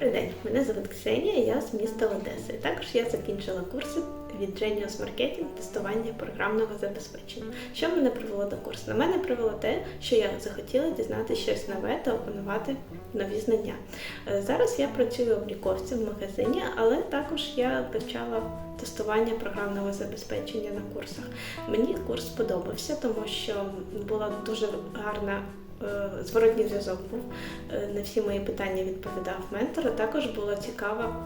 Добрий день, мене звати Ксенія, я з міста Одеси. Також я закінчила курси від Genius Marketing тестування програмного забезпечення. Що мене привело до курсу? На мене привело те, що я захотіла дізнатися щось нове та опанувати нові знання. Е, Зараз я працюю обліковцем в магазині, але також я вивчала тестування програмного забезпечення на курсах. Мені курс сподобався, тому що була дуже гарна зворотній зв'язок був. Е, На всі мої питання відповідав ментор. а Також була цікава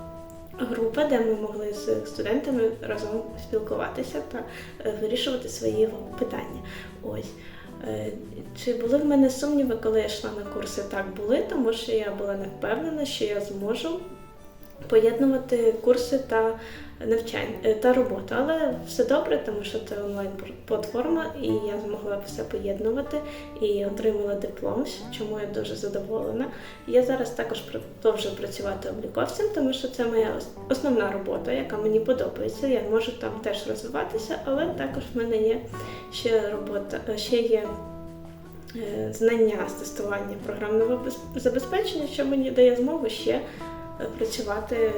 група, де ми могли з студентами разом спілкуватися та е, вирішувати свої питання. Ось. Е, Чи були в мене сумніви, коли я йшла на курси? Так були, тому що я була не впевнена, що я зможу поєднувати курси та навчання е, та роботу. Але все добре, тому що це онлайн платформа, і я змогла все поєднувати і отримала диплом, чому я дуже задоволена. Я зараз також продовжую працювати обліковцем, тому що це моя основна робота, яка мені подобається. Я можу там теж розвиватися, але також в мене є ще робота, е, ще є. е, Знання з тестування програмного без- забезпечення, що мені дає змогу ще працювати е,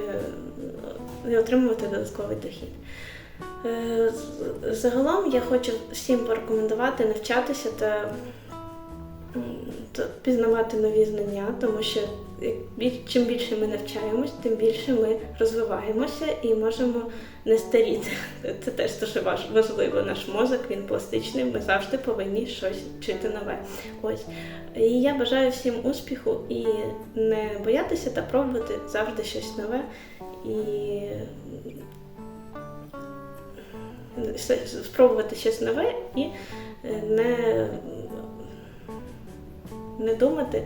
і отримувати додатковий дохід. Е, Загалом я хочу всім порекомендувати навчатися та пізнавати нові знання, тому що чим більше ми навчаємось, тим більше ми розвиваємося і можемо не старіти. Це теж дуже важливо. Наш мозок він пластичний. Ми завжди повинні щось вчити нове. Ось і я бажаю всім успіху і не боятися та пробувати завжди щось нове і спробувати щось нове і е, не, не думати,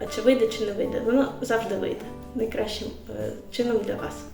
а чи вийде, чи не вийде. Воно завжди вийде найкращим е, чином для вас.